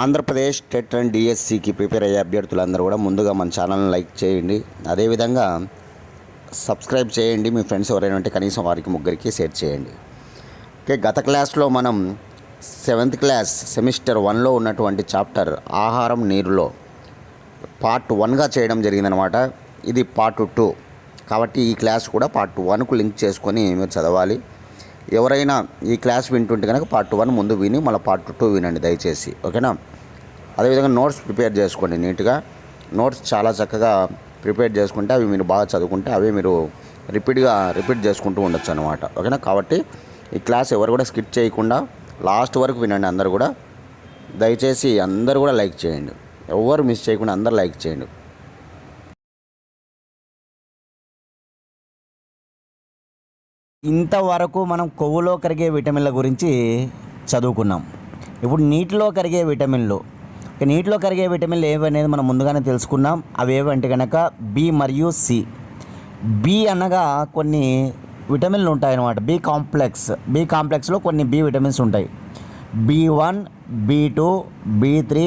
Andhra Pradesh TET and డిఎస్సికి prepare అయ్యే అభ్యర్థులందరూ కూడా ముందుగా మన ఛానల్ని లైక్ చేయండి. అదేవిధంగా సబ్స్క్రైబ్ చేయండి. మీ ఫ్రెండ్స్ ఎవరైనా ఉంటే కనీసం వారికి ముగ్గురికి షేర్ చేయండి. ఓకే గత క్లాస్లో మనం సెవెంత్ క్లాస్ సెమిస్టర్ వన్లో ఉన్నటువంటి చాప్టర్ ఆహారం నీరులో పార్ట్ వన్గా చేయడం జరిగిందనమాట ఇది పార్ట్ టూ. కాబట్టి ఈ క్లాస్ కూడా పార్ట్ వన్కు లింక్ చేసుకొని మీరు చదవాలి. ఎవరైనా ఈ క్లాస్ వింటుంటే కనుక పార్ట్ వన్ ముందు విని మళ్ళీ పార్ట్ టూ వినండి దయచేసి. ఓకేనా? అదేవిధంగా నోట్స్ ప్రిపేర్ చేసుకోండి నీట్గా. నోట్స్ చాలా చక్కగా ప్రిపేర్ చేసుకుంటే అవి మీరు బాగా చదువుకుంటే అవి మీరు రిపీట్గా రిపీట్ చేసుకుంటూ ఉండొచ్చు అనమాట ఓకేనా? కాబట్టి ఈ క్లాస్ ఎవరు కూడా స్కిప్ చేయకుండా లాస్ట్ వరకు వినండి అందరు కూడా. దయచేసి అందరూ కూడా లైక్ చేయండి. ఎవరు మిస్ చేయకుండా అందరు లైక్ చేయండి. ఇంతవరకు మనం కొవ్వులో కరిగే విటమిన్ల గురించి చదువుకున్నాం. ఇప్పుడు నీటిలో కరిగే విటమిన్లు. నీటిలో కరిగే విటమిన్లు ఏవి అనేది మనం ముందుగానే తెలుసుకున్నాం. అవి ఏవంటే కనుక బి మరియు సి బి అనగా కొన్ని విటమిన్లు ఉంటాయి అన్నమాట బి కాంప్లెక్స్ బి కాంప్లెక్స్లో కొన్ని బి విటమిన్స్ ఉంటాయి. B one B two B three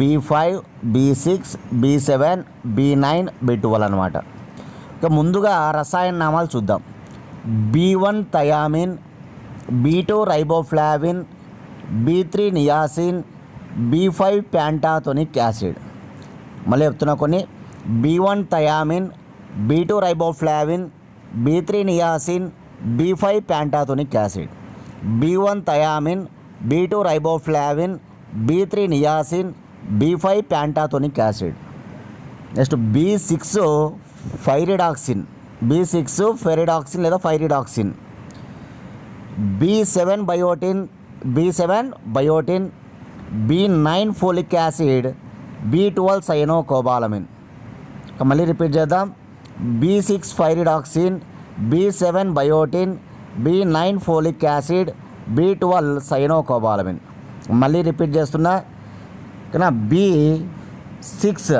B five B six B seven B nine B twelve అనమాట ఇక ముందుగా రసాయన నామాలు చూద్దాం. B one thiamine B two riboflavin B three niacin B five pantothenic acid మళ్ళీ చెప్తున్నా కొన్ని. B one thiamine B two riboflavin B three niacin B five pantothenic acid B one thiamine B two riboflavin B three niacin B five pantothenic acid next B six pyridoxine B six pyridoxine లేదా pyridoxine. B seven biotin B seven biotin B nine folic acid B twelve cyanocobalamin. మళ్ళీ repeat చేద్దాం. B six pyridoxine B seven biotin B nine folic acid B twelve cyanocobalamin. మళ్ళీ repeat చేస్తున్నా. కానీ B six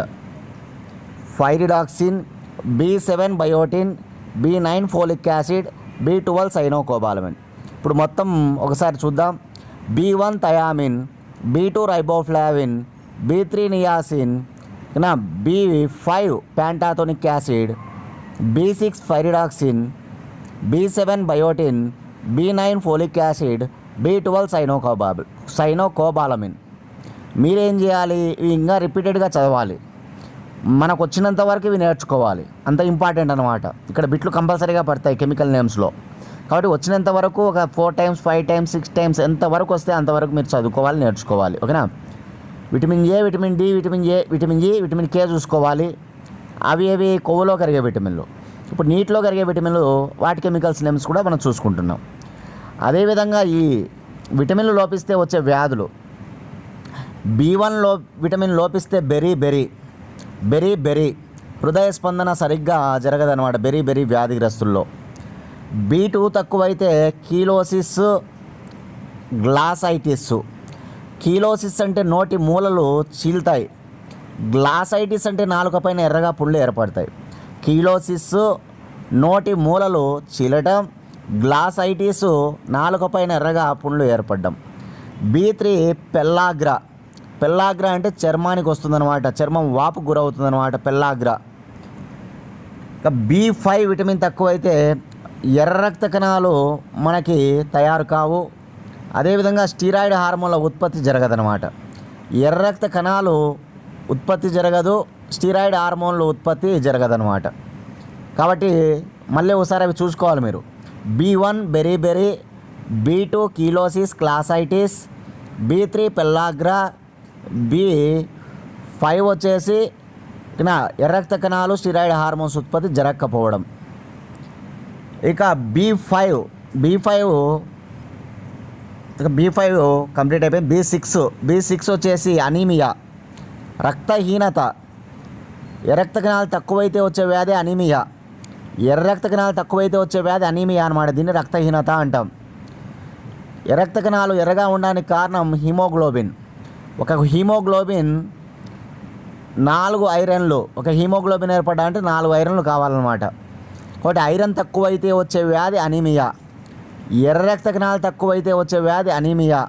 pyridoxine B seven biotin B nine folic acid B twelve cyanocobalamin. ఇప్పుడు మొత్తం ఒకసారి చూద్దాం. B one thiamine B two riboflavin B three niacin B five pantothenic acid B six pyridoxine B seven biotin B nine folic acid B twelve సైనోకోబాబ్ cyanocobalamin. మీరేం చేయాలి? ఇంకా రిపీటెడ్గా చదవాలి. మనకు వచ్చినంత వరకు ఇవి నేర్చుకోవాలి. అంత ఇంపార్టెంట్ అనమాట ఇక్కడ బిట్లు కంపల్సరీగా పడతాయి కెమికల్ నేమ్స్లో. కాబట్టి వచ్చినంత వరకు ఒక four times five times six times ఎంత వరకు వస్తే అంతవరకు మీరు చదువుకోవాలి నేర్చుకోవాలి. ఓకేనా? Vitamin A vitamin D vitamin A vitamin E vitamin K చూసుకోవాలి. అవి అవి కొవ్వులో కరిగే విటమిన్లు ఇప్పుడు నీటిలో కరిగే విటమిన్లు వాటి కెమికల్స్ నేమ్స్ కూడా మనం చూసుకుంటున్నాం. అదేవిధంగా ఈ విటమిన్లు లోపిస్తే వచ్చే వ్యాధులు. బి వన్లో విటమిన్ లోపిస్తే బెరీ బెరీ బెరీ బెరీ. హృదయ స్పందన సరిగ్గా జరగదనమాట బెరీ బెరీ వ్యాధిగ్రస్తుల్లో. బీ టూ తక్కువైతే కీలోసిస్ గ్లాసైటిస్. కీలోసిస్ అంటే నోటి మూలలు చీల్తాయి. గ్లాసైటిస్ అంటే నాలుక పైన ఎర్రగా పుళ్ళు ఏర్పడతాయి. కీలోసిస్ నోటి మూలలు చీలటం గ్లాసైటిస్ నాలుక పైన ఎర్రగా పుండ్లు ఏర్పడడం. Be three pellagra. పెల్లాగ్ర అంటే చర్మానికి వస్తుందన్నమాట. చర్మం వాపు గురవుతుందన్నమాట పెళ్ళాగ్ర. ఇక బి ఫైవ్ విటమిన్ తక్కువైతే ఎర్ర రక్త కణాలు మనకి తయారు కావు. అదేవిధంగా స్టీరాయిడ్ హార్మోన్ల ఉత్పత్తి జరగదనమాట ఎర్ర రక్త కణాలు ఉత్పత్తి జరగదు స్టీరాయిడ్ హార్మోన్లు ఉత్పత్తి జరగదనమాట కాబట్టి మళ్ళీ ఒకసారి అవి చూసుకోవాలి మీరు. B one beriberi B two cheilosis glossitis B three pellagra B five వచ్చేసి ఇక కణాలు స్టిరాయిడ్ హార్మోన్స్ ఉత్పత్తి జరగకపోవడం ఇక బి ఫైవ్ బి ఫైవ్ ఇక బి ఫైవ్ కంప్లీట్ అయిపోయింది బి సిక్స్ బి సిక్స్ వచ్చేసి అనీమియా రక్తహీనత. ఎర్రక్త కణాలు తక్కువైతే వచ్చే వ్యాధి అనీమియా. ఎర్రక్త కణాలు తక్కువైతే వచ్చే వ్యాధి అనీమియా అనమాట దీన్ని రక్తహీనత అంటాం. ఎర్రక్త కణాలు ఎర్రగా ఉండడానికి కారణం హిమోగ్లోబిన్. ఒక హీమోగ్లోబిన్ నాలుగు ఐరన్లు ఒక హీమోగ్లోబిన్ ఏర్పడాలంటే నాలుగు ఐరన్లు కావాలన్నమాట. కాబట్టి ఐరన్ తక్కువైతే వచ్చే వ్యాధి అనీమియా. ఎర్ర రక్త కణాలు తక్కువైతే వచ్చే వ్యాధి అనీమియా.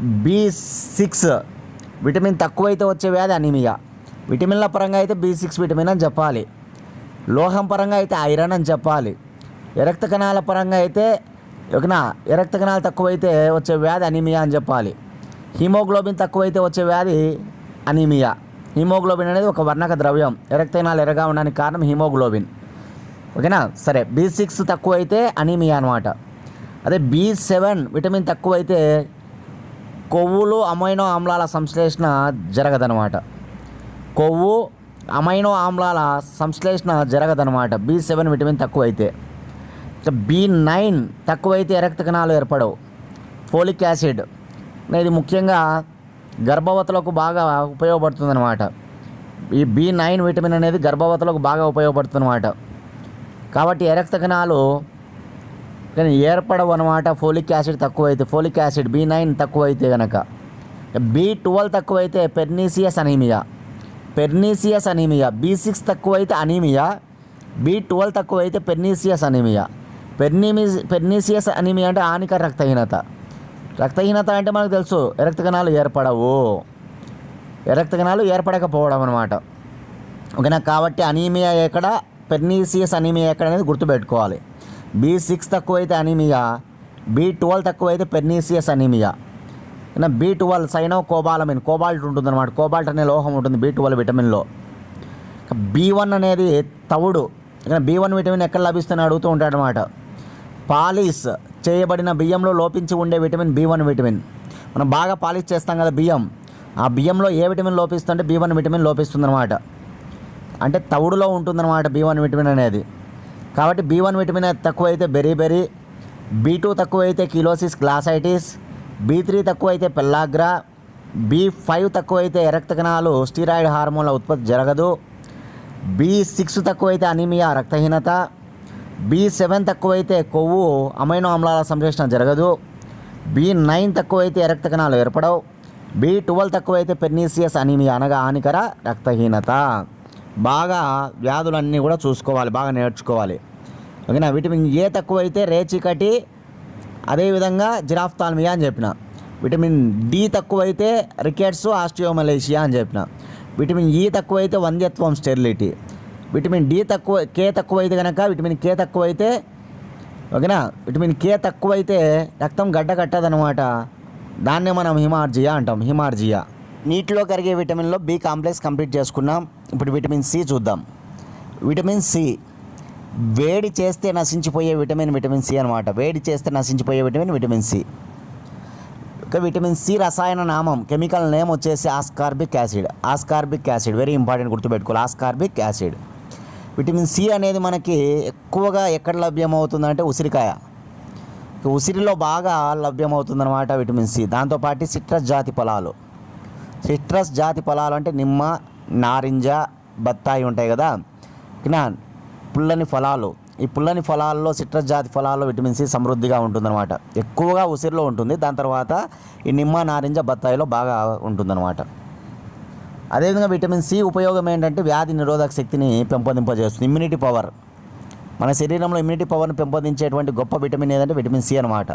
బి సిక్స్ విటమిన్ తక్కువైతే వచ్చే వ్యాధి అనీమియా. విటమిన్ల పరంగా అయితే బి సిక్స్ విటమిన్ అని చెప్పాలి. లోహం పరంగా అయితే ఐరన్ అని చెప్పాలి. రక్త కణాల పరంగా అయితే ఓకేనా? రక్త కణాలు తక్కువైతే వచ్చే వ్యాధి అనీమియా అని చెప్పాలి. హిమోగ్లోబిన్ తక్కువైతే వచ్చే వ్యాధి అనీమియా. హిమోగ్లోబిన్ అనేది ఒక వర్ణక ద్రవ్యం. ఎరక్తైనాలు ఎరగా ఎర్రగా ఉండడానికి కారణం హిమోగ్లోబిన్. ఓకేనా? సరే బి సిక్స్ తక్కువైతే అనీమియా అనమాట అదే బి సెవెన్ విటమిన్ తక్కువైతే కొవ్వులు అమైనో ఆమ్లాల సంశ్లేషణ జరగదనమాట కొవ్వు అమైనో ఆమ్లాల సంశ్లేషణ జరగదనమాట బి సెవెన్ విటమిన్ తక్కువైతే. బి నైన్ తక్కువైతే ఎరక్త కణాలు ఏర్పడవు. Folic acid. ఇది ముఖ్యంగా గర్భవతులకు బాగా ఉపయోగపడుతుంది అనమాట ఈ బి నైన్ విటమిన్ అనేది గర్భవతులకు బాగా ఉపయోగపడుతుంది కాబట్టి ఎరక్త కణాలు కానీ ఏర్పడవు అనమాట ఫోలిక్ యాసిడ్ తక్కువైతే ఫోలిక్ యాసిడ్ బి నైన్ తక్కువైతే కనుక బి ట్వెల్వ్ తక్కువైతే pernicious anaemia. Pernicious anaemia. B six తక్కువైతే అనీమియా. బి ట్వెల్వ్ తక్కువైతే పెర్నీసియస్ అనీమియా. పెర్నీమి పెర్నీసియస్ అనీమియా అంటే హానికర రక్తహీనత. రక్తహీనత అంటే మనకు తెలుసు. రక్త కణాలు ఏర్పడవు. ఎరక్త కణాలు ఏర్పడకపోవడం అనమాట ఓకేనా? కాబట్టి అనీమియా ఎక్కడ? పెర్నీసియస్ అనీమియా ఎక్కడ అనేది గుర్తుపెట్టుకోవాలి. బి సిక్స్ తక్కువైతే అనీమియా బి ట్వెల్వ్ తక్కువైతే pernicious anaemia. B twelve cyanocobalamin cobalt ఉంటుందన్నమాట. కోబాల్ట్ అనే లోహం ఉంటుంది బి ట్వెల్వ్ విటమిన్లో. బి వన్ అనేది తవుడు. బి వన్ విటమిన్ ఎక్కడ లభిస్తుందని అడుగుతూ ఉంటాడనమాట పాలిస్ చేయబడిన బియ్యంలో లోపించి ఉండే విటమిన్ బి వన్ విటమిన్. మనం బాగా పాలిష్ చేస్తాం కదా బియ్యం. ఆ బియ్యంలో ఏ విటమిన్ లోపిస్తుంటే బి వన్ విటమిన్ లోపిస్తుందన్నమాట. అంటే తవుడులో ఉంటుందన్నమాట బి వన్ విటమిన్ అనేది. కాబట్టి బి వన్ విటమిన్ తక్కువైతే బెరీ బెరీ బి టూ తక్కువైతే కిలోసిస్ గ్లాసైటిస్ బి త్రీ తక్కువైతే పెల్లాగ్రా బి ఫైవ్ తక్కువైతే రక్త కణాలు స్టీరాయిడ్ హార్మోన్ల ఉత్పత్తి జరగదు బి సిక్స్ తక్కువైతే అనీమియా రక్తహీనత బి సెవెన్ తక్కువైతే కొవ్వు అమైనో ఆమ్లాల సంశ్లేషణ జరగదు. బి నైన్ తక్కువైతే రక్త కణాలు ఏర్పడవు. బి ట్వెల్వ్ తక్కువైతే పెర్నీసియస్ అనీమియా అనగా హానికర రక్తహీనత. బాగా వ్యాధులన్నీ కూడా చూసుకోవాలి బాగా నేర్చుకోవాలి. ఓకేనా? విటమిన్ ఏ తక్కువైతే రేచికటి అదేవిధంగా జిరాఫ్తాల్మియా అని చెప్పిన. విటమిన్ డి తక్కువైతే రికెట్స్ ఆస్టియోమలేషియా అని చెప్పిన. విటమిన్ ఈ తక్కువైతే వంద్యత్వం స్టెరిలిటీ. విటమిన్ డి తక్కువ కే తక్కువైతే కనుక విటమిన్ కే తక్కువైతే ఓకేనా? విటమిన్ కే తక్కువైతే రక్తం గడ్డ కట్టదనమాట దాన్నే మనం హిమార్జియా అంటాం. హిమార్జియా. నీటిలో కరిగే విటమిన్లో బి కాంప్లెక్స్ కంప్లీట్ చేసుకున్నాం. ఇప్పుడు విటమిన్ సి చూద్దాం. విటమిన్ సి వేడి చేస్తే నశించిపోయే విటమిన్ విటమిన్ సి అనమాట వేడి చేస్తే నశించిపోయే విటమిన్ విటమిన్ సి. ఇక విటమిన్ సి రసాయన నామం కెమికల్ నేమ్ వచ్చేసి ascorbic acid. Ascorbic acid very important గుర్తుపెట్టుకోవాలి. Ascorbic acid. విటమిన్ సి అనేది మనకి ఎక్కువగా ఎక్కడ లభ్యమవుతుందంటే ఉసిరికాయ. ఉసిరిలో బాగా లభ్యమవుతుందన్నమాట విటమిన్ సి. దాంతోపాటు సిట్రస్ జాతి ఫలాలు. సిట్రస్ జాతి ఫలాలు అంటే నిమ్మ నారింజ బత్తాయి ఉంటాయి కదా. ఓకేనా పుల్లని ఫలాలు. ఈ పుల్లని ఫలాల్లో సిట్రస్ జాతి ఫలాల్లో విటమిన్ సి సమృద్ధిగా ఉంటుందన్నమాట. ఎక్కువగా ఉసిరిలో ఉంటుంది. దాని తర్వాత ఈ నిమ్మ నారింజ బత్తాయిలో బాగా ఉంటుందన్నమాట. అదేవిధంగా విటమిన్ సి ఉపయోగం ఏంటంటే వ్యాధి నిరోధక శక్తిని పెంపొందింపజేస్తుంది. ఇమ్యూనిటీ పవర్ మన శరీరంలో ఇమ్యూనిటీ పవర్ని పెంపొందించేటువంటి గొప్ప విటమిన్ ఏదంటే విటమిన్ సి అనమాట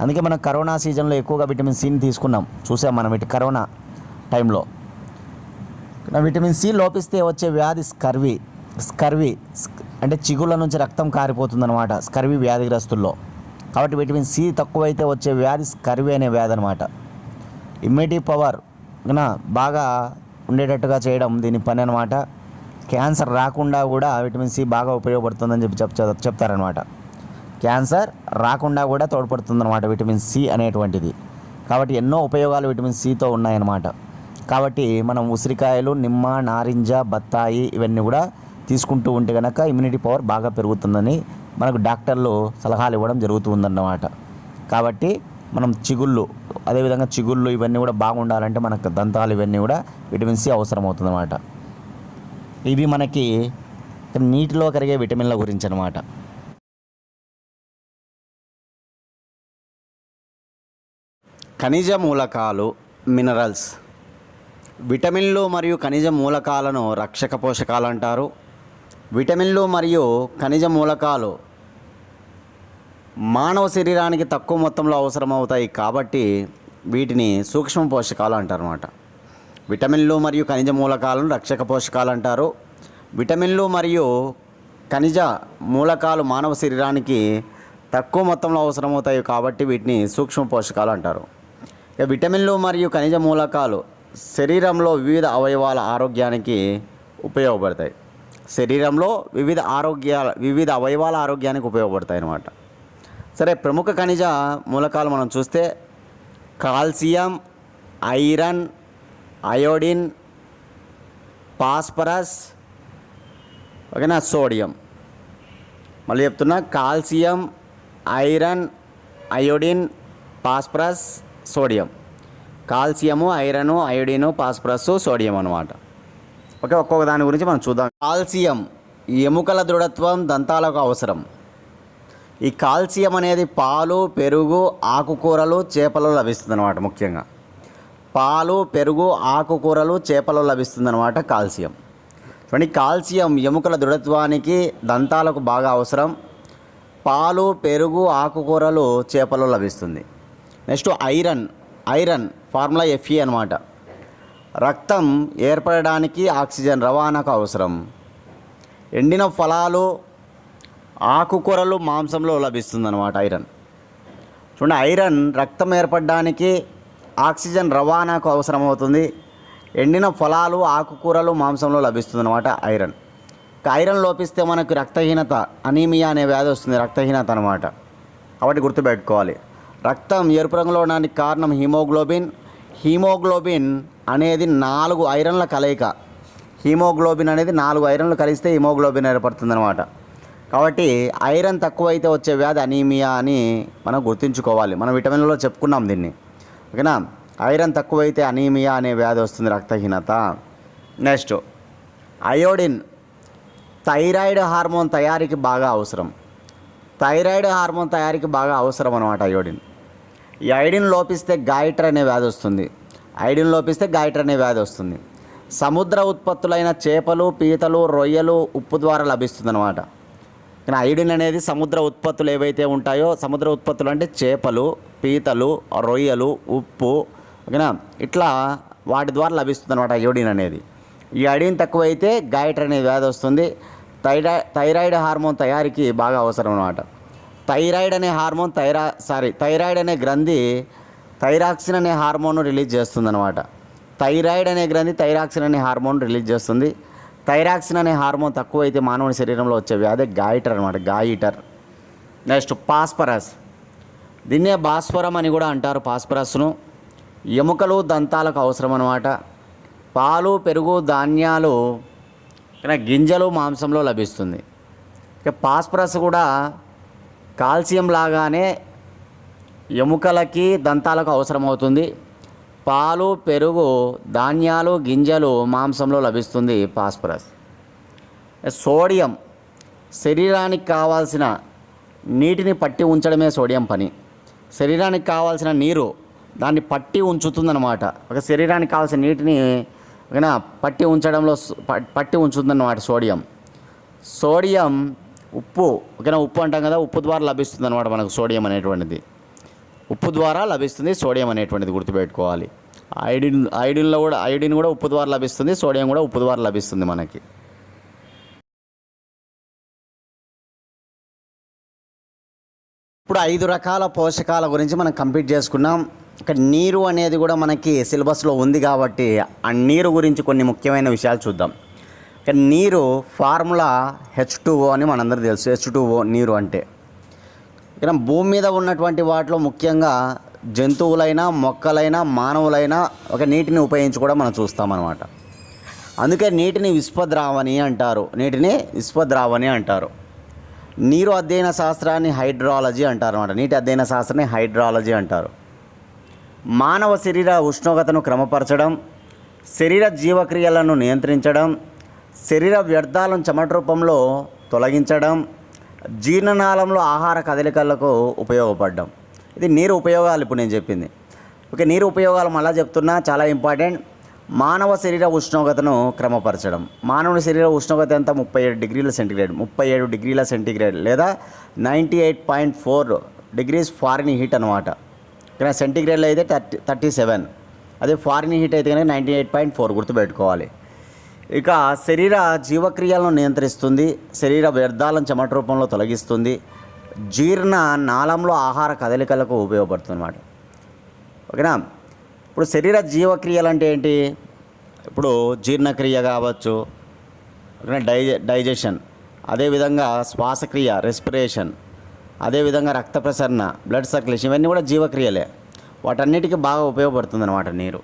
అందుకే మనం కరోనా సీజన్లో ఎక్కువగా విటమిన్ సిని తీసుకున్నాం. చూసాం మనం ఇటు కరోనా టైంలో. విటమిన్ సి లోపిస్తే వచ్చే వ్యాధి స్కర్వి. స్కర్వి అంటే చిగుళ్ళ నుంచి రక్తం కారిపోతుందన్నమాట. స్కర్వి వ్యాధిగ్రస్తుల్లో. కాబట్టి విటమిన్ సి తక్కువైతే వచ్చే వ్యాధి స్కర్వి అనే వ్యాధి అనమాట ఇమ్యూనిటీ పవర్ బాగా ఉండేటట్టుగా చేయడం దీని పని అనమాట క్యాన్సర్ రాకుండా కూడా విటమిన్ సి బాగా ఉపయోగపడుతుందని చెప్పి చెప్ చెప్తారనమాట క్యాన్సర్ రాకుండా కూడా తోడ్పడుతుందన్నమాట విటమిన్ సి అనేటువంటిది. కాబట్టి ఎన్నో ఉపయోగాలు విటమిన్ సితో ఉన్నాయన్నమాట. కాబట్టి మనం ఉసిరికాయలు నిమ్మ నారింజ బత్తాయి ఇవన్నీ కూడా తీసుకుంటూ ఉంటే కనుక ఇమ్యూనిటీ పవర్ బాగా పెరుగుతుందని మనకు డాక్టర్లు సలహాలు ఇవ్వడం జరుగుతుందన్నమాట కాబట్టి మనం చిగుళ్ళు అదేవిధంగా చిగుళ్ళు ఇవన్నీ కూడా బాగుండాలంటే మనకు దంతాలు ఇవన్నీ కూడా విటమిన్ సి అవసరమవుతుందన్నమాట. ఇవి మనకి నీటిలో కరిగే విటమిన్ల గురించి అనమాట ఖనిజ మూలకాలు మినరల్స్ విటమిన్లు మరియు ఖనిజ మూలకాలను రక్షక పోషకాలు అంటారు. విటమిన్లు మరియు ఖనిజ మూలకాలు మానవ శరీరానికి తక్కువ మొత్తంలో అవసరమవుతాయి కాబట్టి వీటిని సూక్ష్మ పోషకాలు అంటారన్నమాట. విటమిన్లు మరియు ఖనిజ మూలకాలను రక్షక పోషకాలు అంటారు. విటమిన్లు మరియు ఖనిజ మూలకాలు మానవ శరీరానికి తక్కువ మొత్తంలో అవసరమవుతాయి కాబట్టి వీటిని సూక్ష్మ పోషకాలు అంటారు. ఇక విటమిన్లు మరియు ఖనిజ మూలకాలు శరీరంలో వివిధ అవయవాల ఆరోగ్యానికి ఉపయోగపడతాయి. శరీరంలో వివిధ ఆరోగ్యాల వివిధ అవయవాల ఆరోగ్యానికి ఉపయోగపడతాయి అన్నమాట. సరే ప్రముఖ ఖనిజ మూలకాలు మనం చూస్తే కాల్షియం ఐరన్ అయోడిన్ పాస్పరస్ ఓకేనా సోడియం. మళ్ళీ చెప్తున్నా calcium iron iodine phosphorus sodium. Calcium iron iodine phosphorus sodium అనమాట ఓకే ఒక్కొక్క దాని గురించి మనం చూద్దాం. కాల్షియం ఎముకల దృఢత్వం దంతాలకు అవసరం. ఈ కాల్షియం అనేది పాలు పెరుగు ఆకుకూరలు చేపలు లభిస్తుంది అనమాట ముఖ్యంగా. పాలు పెరుగు ఆకుకూరలు చేపలు లభిస్తుంది అనమాట కాల్షియం. చూడండి కాల్షియం ఎముకల దృఢత్వానికి దంతాలకు బాగా అవసరం. పాలు పెరుగు ఆకుకూరలు చేపలు లభిస్తుంది. Next iron iron formula FE అనమాట రక్తం ఏర్పడడానికి ఆక్సిజన్ రవాణాకు అవసరం. ఎండిన ఫలాలు ఆకుకూరలు మాంసంలో లభిస్తుంది అనమాట ఐరన్. చూడండి ఐరన్ రక్తం ఏర్పడడానికి ఆక్సిజన్ రవాణాకు అవసరమవుతుంది. ఎండిన ఫలాలు ఆకుకూరలు మాంసంలో లభిస్తుంది అనమాట ఐరన్ ఐరన్ లోపిస్తే మనకు రక్తహీనత అనీమియా అనే వ్యాధి వస్తుంది రక్తహీనత అనమాట కాబట్టి గుర్తుపెట్టుకోవాలి. రక్తం ఎరుపు రంగులో ఉండడానికి కారణం హీమోగ్లోబిన్. హీమోగ్లోబిన్ అనేది నాలుగు ఐరన్ల కలయిక. హీమోగ్లోబిన్ అనేది నాలుగు ఐరన్లు కలిస్తే హిమోగ్లోబిన్ ఏర్పడుతుంది అనమాట కాబట్టి ఐరన్ తక్కువైతే వచ్చే వ్యాధి అనీమియా అని మనం గుర్తుంచుకోవాలి. మనం విటమిన్లలో చెప్పుకున్నాం దీన్ని. ఓకేనా? ఐరన్ తక్కువైతే అనీమియా అనే వ్యాధి వస్తుంది రక్తహీనత. Next iodine. థైరాయిడ్ హార్మోన్ తయారీకి బాగా అవసరం. థైరాయిడ్ హార్మోన్ తయారీకి బాగా అవసరం అనమాట అయోడిన్. ఈ ఐడిన్ లోపిస్తే గాయటర్ అనే వ్యాధి వస్తుంది. ఐడిన్ లోపిస్తే గాయటర్ అనే వ్యాధి వస్తుంది. సముద్ర ఉత్పత్తులైన చేపలు పీతలు రొయ్యలు ఉప్పు ద్వారా లభిస్తుంది అనమాట కానీ ఐడిన్ అనేది సముద్ర ఉత్పత్తులు ఏవైతే ఉంటాయో సముద్ర ఉత్పత్తులు అంటే చేపలు పీతలు రొయ్యలు ఉప్పు ఓకేనా? ఇట్లా వాటి ద్వారా లభిస్తుంది అనమాట అయోడిన్ అనేది. ఈ ఐడిన్ తక్కువైతే గాయటర్ అనే వ్యాధి వస్తుంది. థైరా థైరాయిడ్ హార్మోన్ తయారీకి బాగా అవసరం అనమాట థైరాయిడ్ అనే హార్మోన్ థైరా సారీ థైరాయిడ్ అనే గ్రంథి థైరాక్సిన్ అనే హార్మోన్ రిలీజ్ చేస్తుంది అనమాట థైరాయిడ్ అనే గ్రంథి థైరాక్సిన్ అనే హార్మోన్ రిలీజ్ చేస్తుంది. థైరాక్సిన్ అనే హార్మోన్ తక్కువైతే మానవుని శరీరంలో వచ్చే వ్యాధి గాయిటర్ అనమాట గాయిటర్. Next phosphorus. దీన్నే భాస్వరం అని కూడా అంటారు పాస్పరస్ను. ఎముకలు దంతాలకు అవసరం అనమాట పాలు పెరుగు ధాన్యాలు గింజలు మాంసంలో లభిస్తుంది. ఇక పాస్పరస్ కూడా కాల్షియం లాగానే ఎముకలకి దంతాలకు అవసరమవుతుంది. పాలు పెరుగు ధాన్యాలు గింజలు మాంసంలో లభిస్తుంది ఫాస్ఫరస్. సోడియం శరీరానికి కావాల్సిన నీటిని పట్టి ఉంచడమే సోడియం పని. శరీరానికి కావాల్సిన నీరు దాన్ని పట్టి ఉంచుతుందన్నమాట. ఒక శరీరానికి కావాల్సిన నీటిని ఓకేనా పట్టి ఉంచడంలో పట్టి ఉంచుతుందన్నమాట సోడియం. సోడియం ఉప్పు ఓకేనా? ఉప్పు అంటాం కదా ఉప్పు ద్వారా లభిస్తుంది అనమాట మనకు సోడియం అనేటువంటిది. ఉప్పు ద్వారా లభిస్తుంది సోడియం అనేటువంటిది గుర్తుపెట్టుకోవాలి. ఐడిన్ ఐడిన్లో కూడా ఐడిన్ కూడా ఉప్పు ద్వారా లభిస్తుంది సోడియం కూడా ఉప్పు ద్వారా లభిస్తుంది మనకి. ఇప్పుడు ఐదు రకాల పోషకాల గురించి మనం కంప్లీట్ చేసుకున్నాం. ఇక నీరు అనేది కూడా మనకి సిలబస్లో ఉంది కాబట్టి ఆ నీరు గురించి కొన్ని ముఖ్యమైన విషయాలు చూద్దాం. ఇక నీరు ఫార్ములా హెచ్ అని మనందరూ తెలుసు. హెచ్ నీరు అంటే ఇక భూమి మీద ఉన్నటువంటి వాటిలో ముఖ్యంగా జంతువులైనా మొక్కలైనా మానవులైనా ఒక నీటిని ఉపయోగించుకోవడం కూడా మనం చూస్తామన్నమాట. అందుకే నీటిని విశ్వద్రావణి అంటారు. నీటిని విశ్వద్రావణి అంటారు. నీరు అధ్యయన శాస్త్రాన్ని హైడ్రాలజీ అంటారు అనమాట నీటి అధ్యయన శాస్త్రాన్ని హైడ్రాలజీ అంటారు. మానవ శరీర ఉష్ణోగ్రతను క్రమపరచడం శరీర జీవక్రియలను నియంత్రించడం శరీర వ్యర్థాలను చెమట రూపంలో తొలగించడం జీర్ణనాళంలో ఆహార కదలికలకు ఉపయోగపడడం. ఇది నీరు ఉపయోగాలు ఇప్పుడు నేను చెప్పింది. ఓకే నీరు ఉపయోగాలు మళ్ళీ చెప్తున్నా చాలా ఇంపార్టెంట్. మానవ శరీర ఉష్ణోగ్రతను క్రమపరచడం. మానవుని శరీర ఉష్ణోగ్రత ఎంత? ముప్పై ఏడు డిగ్రీల సెంటిగ్రేడ్. ముప్పై ఏడు డిగ్రీల సెంటిగ్రేడ్ లేదా ninety eight point four degrees Fahrenheit అనమాట ఇక్కడ సెంటిగ్రేడ్లో అయితే థర్టీ థర్టీ సెవెన్. అదే ఫారిన్ హీట్ అయితే కనుక నైంటీ ఎయిట్ పాయింట్ ఫోర్ గుర్తుపెట్టుకోవాలి. ఇక శరీర జీవక్రియలను నియంత్రిస్తుంది శరీర వ్యర్థాలను చెమట రూపంలో తొలగిస్తుంది జీర్ణ నాళంలో ఆహార కదలికలకు ఉపయోగపడుతుంది అన్నమాట ఓకేనా? ఇప్పుడు శరీర జీవక్రియలు అంటే ఏంటి? ఇప్పుడు జీర్ణక్రియ కావచ్చు డైజె డైజెషన్ అదేవిధంగా శ్వాసక్రియ రెస్పిరేషన్ అదేవిధంగా రక్త ప్రసరణ బ్లడ్ సర్క్యులేషన్ ఇవన్నీ కూడా జీవక్రియలే. వాటన్నిటికీ బాగా ఉపయోగపడుతుంది అనమాట నీరు.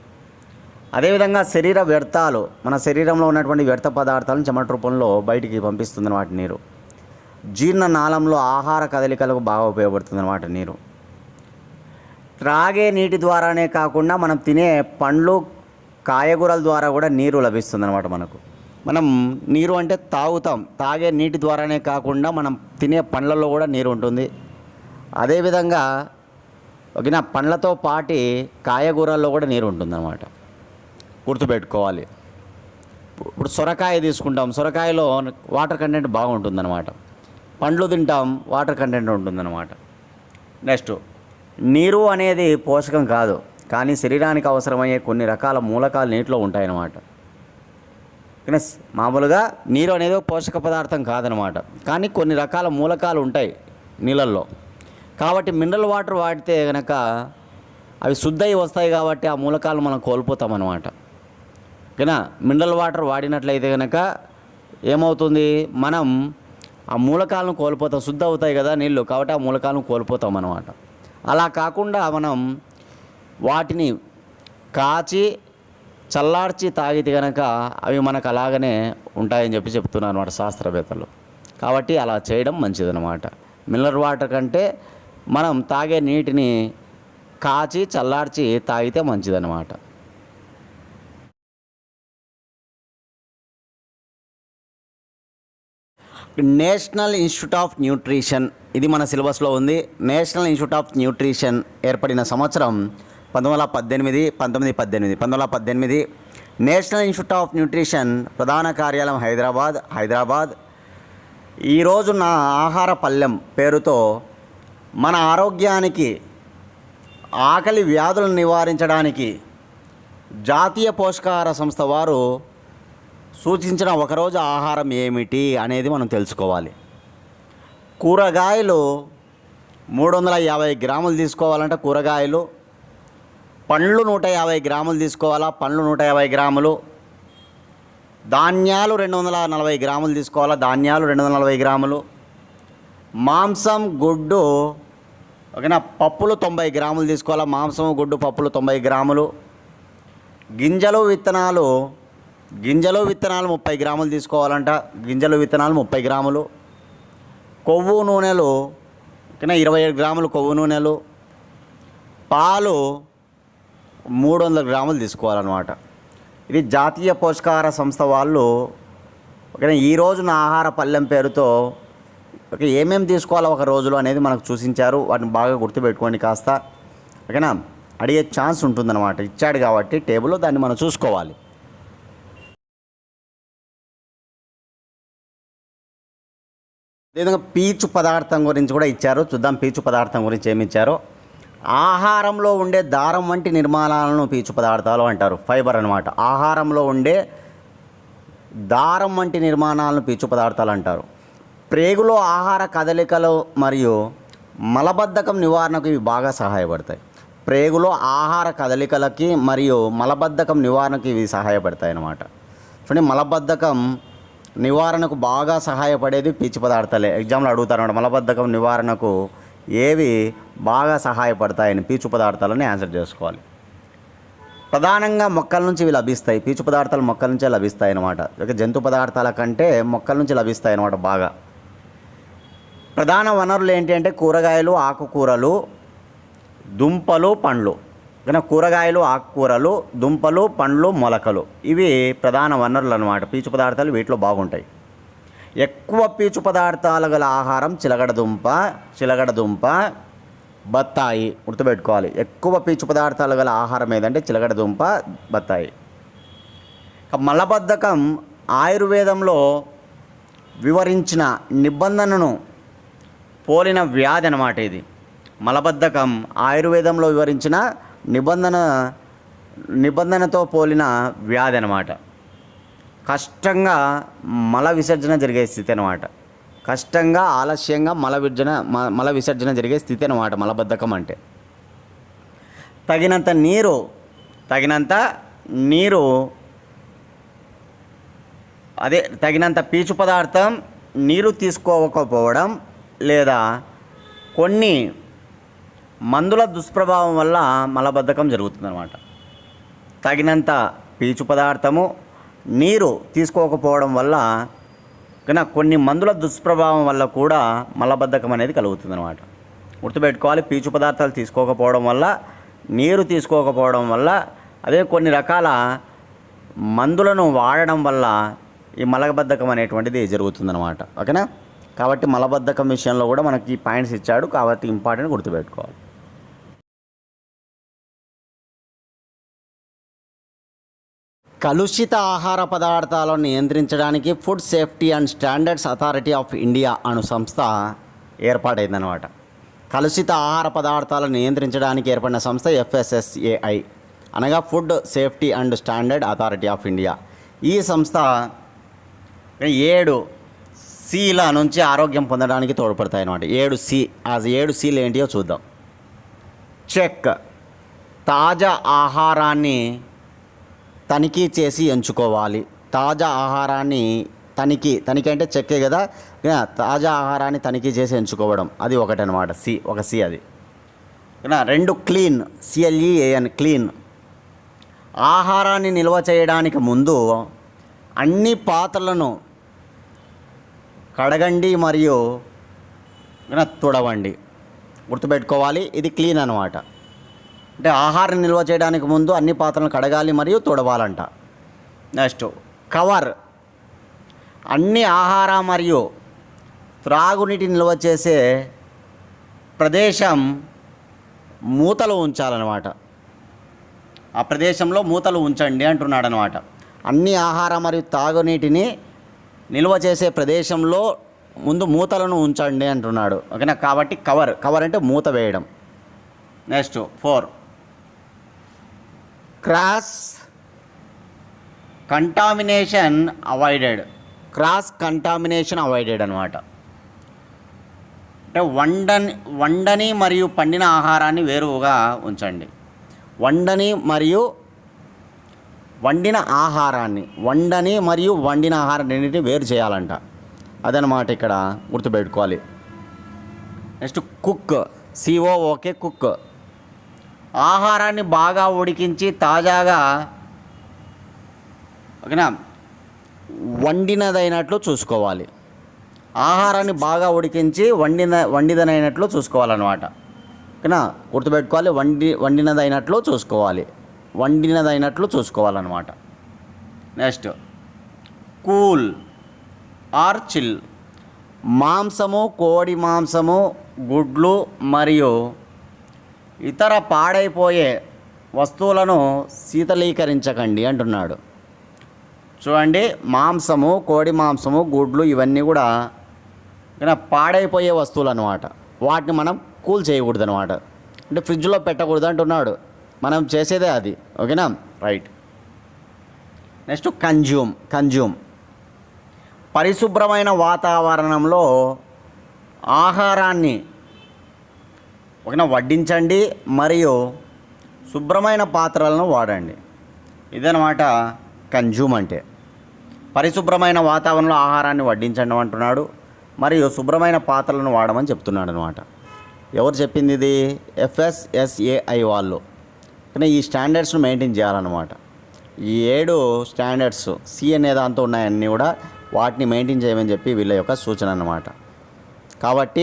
అదేవిధంగా శరీర వ్యర్థాలు మన శరీరంలో ఉన్నటువంటి వ్యర్థ పదార్థాలను చెమట రూపంలో బయటికి పంపిస్తుంది అనమాట నీరు. జీర్ణ నాళంలో ఆహార కదలికలకు బాగా ఉపయోగపడుతుందన్నమాట నీరు. త్రాగే నీటి ద్వారానే కాకుండా మనం తినే పండ్లు కాయగూరల ద్వారా కూడా నీరు లభిస్తుంది అనమాట మనకు. మనం నీరు అంటే తాగుతాం. తాగే నీటి ద్వారానే కాకుండా మనం తినే పండ్లలో కూడా నీరు ఉంటుంది. అదేవిధంగా ఓకేనా పండ్లతో పాటి కాయగూరల్లో కూడా నీరు ఉంటుందన్నమాట. గుర్తుపెట్టుకోవాలి. ఇప్పుడు సొరకాయ తీసుకుంటాం. సొరకాయలో వాటర్ కంటెంట్ బాగుంటుందన్నమాట. పండ్లు తింటాం వాటర్ కంటెంట్ ఉంటుందన్నమాట. నెక్స్ట్ నీరు అనేది పోషకం కాదు కానీ శరీరానికి అవసరమయ్యే కొన్ని రకాల మూలకాలు నీటిలో ఉంటాయన్నమాట. మామూలుగా నీరు అనేది ఒక పోషక పదార్థం కాదనమాట కానీ కొన్ని రకాల మూలకాలు ఉంటాయి నీళ్ళల్లో. కాబట్టి మినరల్ వాటర్ వాడితే కనుక అవి శుద్ధయి వస్తాయి కాబట్టి ఆ మూలకాలు మనం కోల్పోతాం అన్నమాట ఓకేనా మినరల్ వాటర్ వాడినట్లయితే కనుక ఏమవుతుంది? మనం ఆ మూలకాలను కోల్పోతాం శుద్ధ అవుతాయి కదా నీళ్ళు కాబట్టి ఆ మూలకాలను కోల్పోతాం అన్నమాట. అలా కాకుండా మనం వాటిని కాచి చల్లార్చి తాగితే కనుక అవి మనకు అలాగనే ఉంటాయని చెప్పి చెప్తున్నారు అనమాట శాస్త్రవేత్తలు. కాబట్టి అలా చేయడం మంచిదన్నమాట. మినరల్ వాటర్ కంటే మనం తాగే నీటిని కాచి చల్లార్చి తాగితే మంచిదన్నమాట. National Institute of Nutrition. ఇది మన సిలబస్లో ఉంది. నేషనల్ ఇన్స్టిట్యూట్ ఆఫ్ న్యూట్రిషన్ ఏర్పడిన సంవత్సరం పంతొమ్మిది వందల పద్దెనిమిది పంతొమ్మిది పద్దెనిమిది పంతొమ్మిది వందల పద్దెనిమిది. నేషనల్ ఇన్స్టిట్యూట్ ఆఫ్ న్యూట్రిషన్ ప్రధాన కార్యాలయం హైదరాబాద్ హైదరాబాద్. ఈరోజు నా ఆహార పల్లెం పేరుతో మన ఆరోగ్యానికి ఆకలి వ్యాధులను నివారించడానికి జాతీయ పోషకాహార సంస్థ వారు సూచించిన ఒకరోజు ఆహారం ఏమిటి అనేది మనం తెలుసుకోవాలి. కూరగాయలు మూడు వందల యాభై గ్రాములు తీసుకోవాలంటే కూరగాయలు పండ్లు నూట యాభై గ్రాములు తీసుకోవాలా పండ్లు నూట యాభై గ్రాములు ధాన్యాలు రెండు వందల నలభై గ్రాములు తీసుకోవాలా ధాన్యాలు రెండు వందల నలభై గ్రాములు మాంసం గుడ్డు ఓకేనా పప్పులు తొంభై గ్రాములు తీసుకోవాలా మాంసం గుడ్డు పప్పులు తొంభై గ్రాములు గింజలు విత్తనాలు గింజలు విత్తనాలు ముప్పై గ్రాములు తీసుకోవాలంట. గింజలు విత్తనాలు ముప్పై గ్రాములు. కొవ్వు నూనెలు కింద ఇరవై ఏడు గ్రాములు కొవ్వు నూనెలు. పాలు మూడు వందల గ్రాములు తీసుకోవాలన్నమాట. ఇది జాతీయ పోషకాహార సంస్థ వాళ్ళు ఓకేనా ఈ నా ఆహార పల్లెం పేరుతో ఓకే ఏమేమి తీసుకోవాలో ఒక రోజులో అనేది మనకు సూచించారు వాటిని బాగా గుర్తుపెట్టుకోండి కాస్త. ఓకేనా? అడిగే ఛాన్స్ ఉంటుందన్నమాట. ఇచ్చాడు కాబట్టి టేబుల్లో దాన్ని మనం చూసుకోవాలి. అదేవిధంగా పీచు పదార్థం గురించి కూడా ఇచ్చారు. చూద్దాం పీచు పదార్థం గురించి ఏమి ఇచ్చారో. ఆహారంలో ఉండే దారం వంటి నిర్మాణాలను పీచు పదార్థాలు అంటారు. ఫైబర్ అన్నమాట. ఆహారంలో ఉండే దారం వంటి నిర్మాణాలను పీచు పదార్థాలు అంటారు. ప్రేగులో ఆహార కదలికలు మరియు మలబద్ధకం నివారణకు ఇవి బాగా సహాయపడతాయి. ప్రేగులో ఆహార కదలికలకి మరియు మలబద్ధకం నివారణకు ఇవి సహాయపడతాయి అన్నమాట. చూడండి మలబద్ధకం నివారణకు బాగా సహాయపడేది పీచు పదార్థాలే. ఎగ్జామ్లో అడుగుతారు మలబద్ధకం నివారణకు ఏవి బాగా సహాయపడతాయని పీచు పదార్థాలని ఆన్సర్ చేసుకోవాలి. ప్రధానంగా మొక్కల నుంచి ఇవి లభిస్తాయి పీచు పదార్థాలు మొక్కల నుంచే లభిస్తాయి అన్నమాట. ఇక జంతు పదార్థాల కంటే మొక్కల నుంచి లభిస్తాయి అన్నమాట బాగా. ప్రధాన వనరులు ఏంటి అంటే కూరగాయలు ఆకుకూరలు దుంపలు పండ్లు. కానీ కూరగాయలు ఆకుకూరలు దుంపలు పండ్లు మొలకలు. ఇవి ప్రధాన వనరులు అన్నమాట. పీచు పదార్థాలు వీటిలో బాగుంటాయి. ఎక్కువ పీచు పదార్థాలు గల ఆహారం చిలగడ దుంప చిలగడ దుంప బత్తాయి గుర్తుపెట్టుకోవాలి. ఎక్కువ పీచు పదార్థాలు గల ఆహారం ఏదంటే చిలగడ దుంప బత్తాయి. మలబద్ధకం ఆయుర్వేదంలో వివరించిన నిబంధనను పోలిన వ్యాధి అన్నమాట ఇది. మలబద్ధకం ఆయుర్వేదంలో వివరించిన నిబంధన నిబంధనతో పోలిన వ్యాధి అనమాట కష్టంగా మల విసర్జన జరిగే స్థితి అనమాట కష్టంగా ఆలస్యంగా మల విర్జన మ- మల విసర్జన జరిగే స్థితి అనమాట మలబద్ధకం అంటే. తగినంత నీరు తగినంత నీరు అదే తగినంత పీచు పదార్థం నీరు తీసుకోకపోవడం లేదా కొన్ని మందుల దుష్ప్రభావం వల్ల మలబద్ధకం జరుగుతుందన్నమాట. తగినంత పీచు పదార్థము నీరు తీసుకోకపోవడం వల్ల కన్నా కొన్ని మందుల దుష్ప్రభావం వల్ల కూడా మలబద్ధకం అనేది కలుగుతుందన్నమాట. గుర్తుపెట్టుకోవాలి పీచు పదార్థాలు తీసుకోకపోవడం వల్ల నీరు తీసుకోకపోవడం వల్ల అదే కొన్ని రకాల మందులను వాడడం వల్ల ఈ మలబద్ధకం అనేటువంటిది జరుగుతుందన్నమాట. ఓకేనా? కాబట్టి మలబద్ధకం విషయంలో కూడా మనకి పాయింట్స్ ఇచ్చాడు కాబట్టి ఇంపార్టెంట్ గుర్తుపెట్టుకోవాలి. కలుషిత ఆహార పదార్థాలను నియంత్రించడానికి Food Safety and Standards Authority of India అను సంస్థ ఏర్పాటైందనమాట కలుషిత ఆహార పదార్థాలను నియంత్రించడానికి ఏర్పడిన సంస్థ ఎఫ్ఎస్ఎస్ఏఐ. అనగా Food Safety and Standard Authority of India. ఈ సంస్థ ఏడు సీల నుంచి ఆరోగ్యం పొందడానికి తోడ్పడతాయి అన్నమాట ఏడు సి ఆ ఏడు సీలు ఏంటియో చూద్దాం. చెక్. తాజా ఆహారాన్ని తనిఖీ చేసి ఎంచుకోవాలి. తాజా ఆహారాన్ని తనిఖీ తనిఖీ అంటే చెక్కే కదా? తాజా ఆహారాన్ని తనిఖీ చేసి ఎంచుకోవడం. అది ఒకటి అనమాట సి ఒక సి అది. రెండు క్లీన్ సిఎల్ఈఏఎన్ క్లీన్. ఆహారాన్ని నిల్వ చేయడానికి ముందు అన్ని పాత్రలను కడగండి మరియు తుడవండి. గుర్తుపెట్టుకోవాలి. ఇది క్లీన్ అనమాట అంటే ఆహారం నిల్వ చేయడానికి ముందు అన్ని పాత్రలను కడగాలి మరియు తుడవాలంట. Next cover. అన్ని ఆహార మరియు త్రాగునీటి నిల్వ చేసే ప్రదేశం మూతలు ఉంచాలన్నమాట. ఆ ప్రదేశంలో మూతలు ఉంచండి అంటున్నాడు అనమాట అన్ని ఆహార మరియు తాగునీటిని నిల్వ చేసే ప్రదేశంలో ముందు మూతలను ఉంచండి అంటున్నాడు. ఓకేనా? కాబట్టి కవర్. కవర్ అంటే మూత వేయడం. Next four. Cross contamination avoided. Cross contamination avoided అనమాట అంటే వండని వండని మరియు పండిన ఆహారాన్ని వేరుగా ఉంచండి. వండని మరియు వండిన ఆహారాన్ని వండని మరియు వండిన ఆహారాన్ని రెండింటిని వేరు చేయాలంట. అదనమాట ఇక్కడ గుర్తుపెట్టుకోవాలి. Next cook C O O K cook. ఆహారాన్ని బాగా ఉడికించి తాజాగా ఓకేనా? వండినదైనట్లు చూసుకోవాలి. ఆహారాన్ని బాగా ఉడికించి వండిన వండిదనైనట్లు చూసుకోవాలన్నమాట. ఓకేనా? గుర్తుపెట్టుకోవాలి వండి వండినదైనట్లు చూసుకోవాలి. వండినదైనట్లు చూసుకోవాలన్నమాట. Next cool or chill. మాంసము కోడి మాంసము గుడ్లు మరియు ఇతర పాడైపోయే వస్తువులను శీతలీకరించకండి అంటున్నాడు. చూడండి మాంసము కోడి మాంసము గుడ్లు ఇవన్నీ కూడా పాడైపోయే వస్తువులు అనమాట వాటిని మనం కూల్ చేయకూడదు అనమాట అంటే ఫ్రిడ్జ్లో పెట్టకూడదు అంటున్నాడు. మనం చేసేదే అది. ఓకేనా? రైట్. Next consume consume. పరిశుభ్రమైన వాతావరణంలో ఆహారాన్ని ఒకన వడ్డించండి మరియు శుభ్రమైన పాత్రలను వాడండి. ఇదనమాట కన్జ్యూమ్ అంటే. పరిశుభ్రమైన వాతావరణంలో ఆహారాన్ని వడ్డించండి అంటున్నాడు. మరియు శుభ్రమైన పాత్రలను వాడమని చెప్తున్నాడు అనమాట ఎవరు చెప్పింది ఇది? ఎఫ్ఎస్ఎస్ఏఐ వాళ్ళు. కానీ ఈ స్టాండర్డ్స్ను మెయింటైన్ చేయాలన్నమాట. ఈ ఏడు స్టాండర్డ్స్ సి అనే దాంతో ఉన్నాయన్నీ కూడా వాటిని మెయింటైన్ చేయమని చెప్పి వీళ్ళ యొక్క సూచన అన్నమాట. కాబట్టి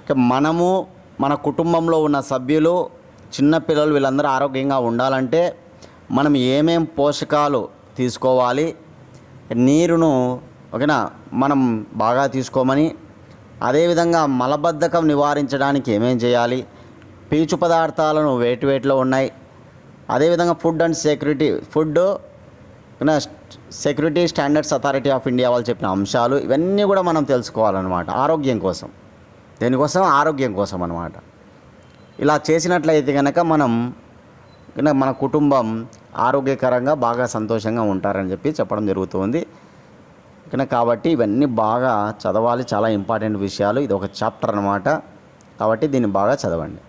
ఇక మనము మన కుటుంబంలో ఉన్న సభ్యులు చిన్నపిల్లలు వీళ్ళందరూ ఆరోగ్యంగా ఉండాలంటే మనం ఏమేం పోషకాలు తీసుకోవాలి నీరును ఓకేనా మనం బాగా తీసుకోమని అదేవిధంగా మలబద్ధకం నివారించడానికి ఏమేం చేయాలి పీచు పదార్థాలను వేటి వేటిలో ఉన్నాయి అదేవిధంగా Food and Security Food Security Standards Authority of India వాళ్ళు చెప్పిన అంశాలు ఇవన్నీ కూడా మనం తెలుసుకోవాలన్నమాట ఆరోగ్యం కోసం. దేనికోసం ఆరోగ్యం కోసం అనమాట ఇలా చేసినట్లయితే కనుక మనం మన కుటుంబం ఆరోగ్యకరంగా బాగా సంతోషంగా ఉంటారని చెప్పి చెప్పడం జరుగుతుంది. కనుక కాబట్టి ఇవన్నీ బాగా చదవాలి. చాలా ఇంపార్టెంట్ విషయాలు. ఇది ఒక చాప్టర్ అన్నమాట. కాబట్టి దీన్ని బాగా చదవండి.